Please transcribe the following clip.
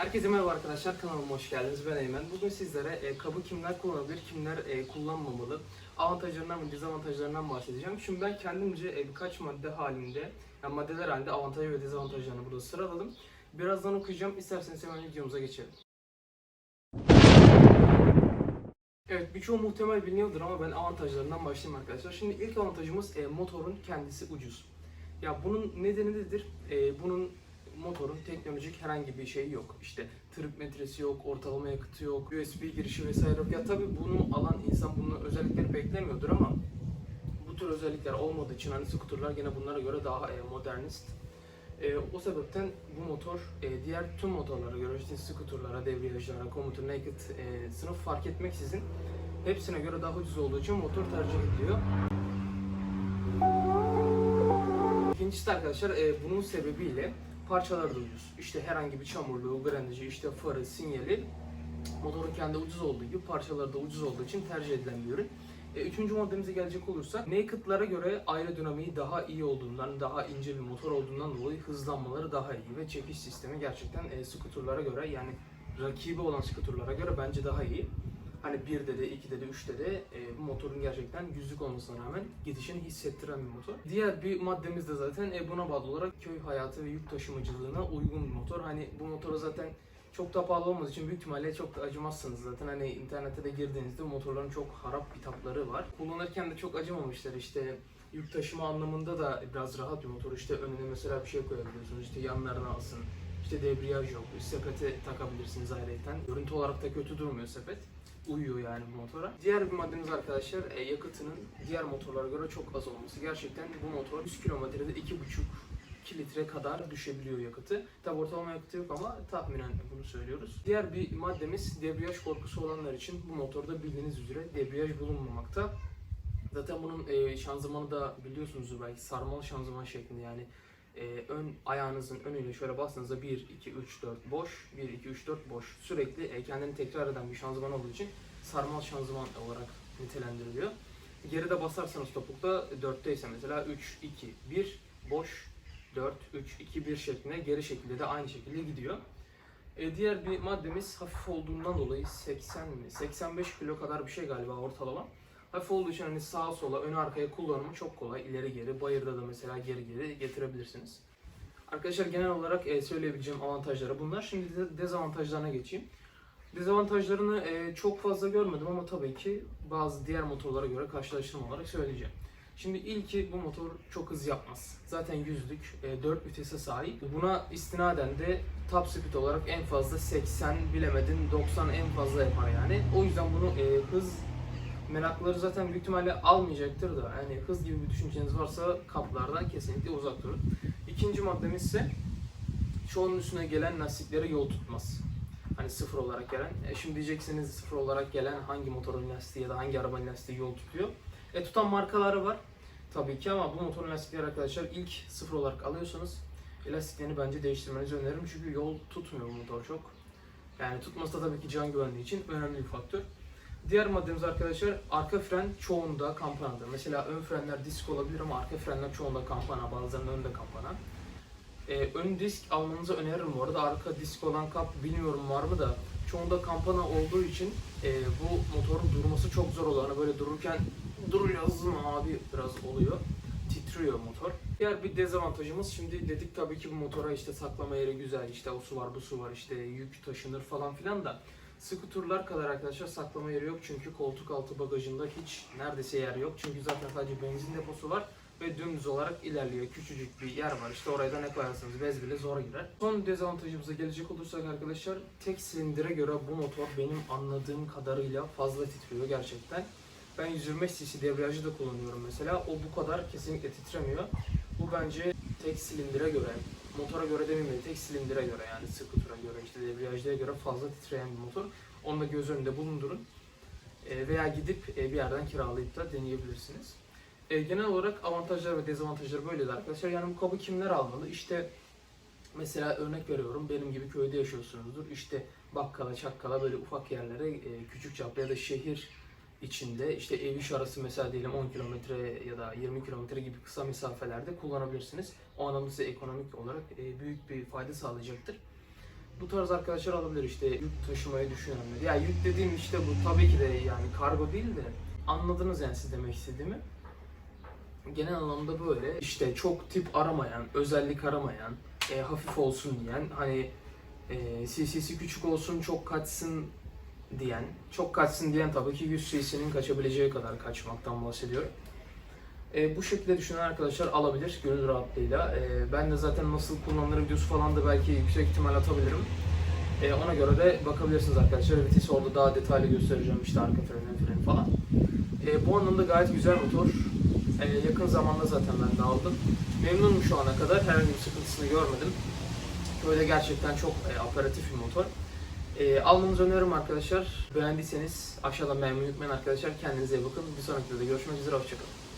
Herkese merhaba arkadaşlar kanalıma hoş geldiniz. Ben Eymen. Bugün sizlere e, kabı kimler kullanabilir, kimler e, kullanmamalı, avantajlarından ve dezavantajlarından bahsedeceğim. Şimdi ben kendimce e, birkaç madde halinde, yani maddeler halinde avantaj ve dezavantajlarını burada sıraladım. Birazdan okuyacağım. İsterseniz hemen videomuza geçelim. Evet birçoğu muhtemel biliniyordur ama ben avantajlarından başlayayım arkadaşlar. Şimdi ilk avantajımız e, motorun kendisi ucuz. Ya bunun nedeni nedir? E, bunun motorun teknolojik herhangi bir şeyi yok. İşte trip metresi yok, ortalama yakıtı yok, USB girişi vesaire yok. Ya tabii bunu alan insan bunun özellikleri beklemiyordur ama bu tür özellikler olmadığı için hani skuterlar gene bunlara göre daha e, modernist. E, o sebepten bu motor e, diğer tüm motorlara göre işte skuterlara, debriyajlara, komuter, naked e, sınıf fark etmeksizin hepsine göre daha ucuz olduğu için motor tercih ediliyor. İkincisi arkadaşlar e, bunun sebebiyle parçaları da ucuz. İşte herhangi bir çamurluğu, grenajı, işte farı, sinyali motorun kendi ucuz olduğu gibi parçaları da ucuz olduğu için tercih edilen bir ürün. E, üçüncü maddemize gelecek olursak Naked'lara göre aerodinamiği daha iyi olduğundan, daha ince bir motor olduğundan dolayı hızlanmaları daha iyi ve çekiş sistemi gerçekten e, skuterlara göre yani rakibi olan skuterlara göre bence daha iyi. Hani 1'de de, 2'de de, 3'te de e, bu motorun gerçekten yüzlük olmasına rağmen gidişini hissettiren bir motor. Diğer bir maddemiz de zaten e, buna bağlı olarak köy hayatı ve yük taşımacılığına uygun bir motor. Hani bu motora zaten çok da pahalı olmadığı için büyük ihtimalle çok da acımazsınız zaten. Hani internete de girdiğinizde motorların çok harap bitapları var. Kullanırken de çok acımamışlar işte yük taşıma anlamında da biraz rahat bir motor. İşte önüne mesela bir şey koyabiliyorsunuz. İşte yanlarına alsın. İşte debriyaj yok. Sepete takabilirsiniz ayrıyeten. Görüntü olarak da kötü durmuyor sepet. Uyuyor yani bu motora. Diğer bir maddemiz arkadaşlar e, yakıtının diğer motorlara göre çok az olması. Gerçekten bu motor 100 kilometrede 2,5 2 litre kadar düşebiliyor yakıtı. Tabi ortalama yakıtı yok ama tahminen bunu söylüyoruz. Diğer bir maddemiz debriyaj korkusu olanlar için bu motorda bildiğiniz üzere debriyaj bulunmamakta. Zaten bunun e, şanzımanı da biliyorsunuzdur belki sarmalı şanzıman şeklinde yani e, ön ayağınızın önüyle şöyle bastığınızda 1, 2, 3, 4 boş, 1, 2, 3, 4 boş. Sürekli e, kendini tekrar eden bir şanzıman olduğu için sarmal şanzıman olarak nitelendiriliyor. Geride basarsanız topukta 4'te ise mesela 3, 2, 1, boş, 4, 3, 2, 1 şeklinde geri şekilde de aynı şekilde gidiyor. E, diğer bir maddemiz hafif olduğundan dolayı 80 mi 85 kilo kadar bir şey galiba ortalama. Hafif olduğu için hani sağa sola ön arkaya kullanımı çok kolay. İleri geri bayırda da mesela geri geri getirebilirsiniz. Arkadaşlar genel olarak e, söyleyebileceğim avantajları bunlar. Şimdi de dezavantajlarına geçeyim. Dezavantajlarını e, çok fazla görmedim ama tabii ki bazı diğer motorlara göre karşılaştırma olarak söyleyeceğim. Şimdi ilki bu motor çok hız yapmaz. Zaten yüzlük, e, 4 vitese sahip. Buna istinaden de top speed olarak en fazla 80 bilemedin 90 en fazla yapar yani. O yüzden bunu e, hız merakları zaten büyük ihtimalle almayacaktır da yani hız gibi bir düşünceniz varsa kaplardan kesinlikle uzak durun. İkinci maddemiz ise çoğunun üstüne gelen lastiklere yol tutmaz. Hani sıfır olarak gelen. E şimdi diyeceksiniz sıfır olarak gelen hangi motorun lastiği ya da hangi arabanın lastiği yol tutuyor. E tutan markaları var tabii ki ama bu motorun lastikleri arkadaşlar ilk sıfır olarak alıyorsanız lastiklerini bence değiştirmenizi öneririm. Çünkü yol tutmuyor bu motor çok. Yani tutması da tabii ki can güvenliği için önemli bir faktör. Diğer maddemiz arkadaşlar arka fren çoğunda kampanadır. Mesela ön frenler disk olabilir ama arka frenler çoğunda kampana, bazılarının önünde kampana. Ee, ön disk almanızı öneririm bu arada. Arka disk olan kap bilmiyorum var mı da çoğunda kampana olduğu için e, bu motorun durması çok zor oluyor. Hani böyle dururken dur yazdım abi biraz oluyor. Titriyor motor. Diğer bir dezavantajımız şimdi dedik tabii ki bu motora işte saklama yeri güzel işte o su var bu su var işte yük taşınır falan filan da Skuturlar kadar arkadaşlar saklama yeri yok çünkü koltuk altı bagajında hiç neredeyse yer yok. Çünkü zaten sadece benzin deposu var ve dümdüz olarak ilerliyor. Küçücük bir yer var işte oraya da ne koyarsanız bez bile zor girer. Son dezavantajımıza gelecek olursak arkadaşlar tek silindire göre bu motor benim anladığım kadarıyla fazla titriyor gerçekten. Ben 125 cc debriyajı da kullanıyorum mesela. O bu kadar kesinlikle titremiyor. Bu bence tek silindire göre, motora göre demeyeyim de tek silindire göre yani skutura göre işte debriyajlara göre fazla titreyen bir motor. Onu da göz önünde bulundurun. E, veya gidip e, bir yerden kiralayıp da deneyebilirsiniz. E, genel olarak avantajlar ve dezavantajları böyleydi arkadaşlar. Yani bu kabı kimler almalı? İşte mesela örnek veriyorum benim gibi köyde yaşıyorsunuzdur. İşte bakkala, çakkala böyle ufak yerlere e, küçük çaplı ya da şehir içinde işte ev iş arası mesela diyelim 10 kilometre ya da 20 kilometre gibi kısa mesafelerde kullanabilirsiniz. O anlamda size ekonomik olarak e, büyük bir fayda sağlayacaktır. Bu tarz arkadaşlar alabilir işte yük taşımayı düşünenler. Ya yük dediğim işte bu tabii ki de yani kargo değil de anladınız yani siz demek istediğimi. Genel anlamda böyle işte çok tip aramayan, özellik aramayan, e, hafif olsun diyen, hani e, CC'si küçük olsun çok kaçsın diyen, çok kaçsın diyen tabii ki 100 cc'nin kaçabileceği kadar kaçmaktan bahsediyorum. E, bu şekilde düşünen arkadaşlar alabilir gönül rahatlığıyla. E, ben de zaten nasıl kullanılır videosu falan da belki yüksek ihtimal atabilirim. E, ona göre de bakabilirsiniz arkadaşlar. Vites orada daha detaylı göstereceğim işte arka freni, freni falan. E, bu anlamda gayet güzel motor. E, yakın zamanda zaten ben de aldım. Memnunum şu ana kadar. Herhangi bir sıkıntısını görmedim. Böyle gerçekten çok e, operatif bir motor. E, almanızı öneririm arkadaşlar. Beğendiyseniz aşağıdan beğenmeyi unutmayın arkadaşlar. Kendinize iyi bakın. Bir sonraki videoda görüşmek üzere. Hoşçakalın.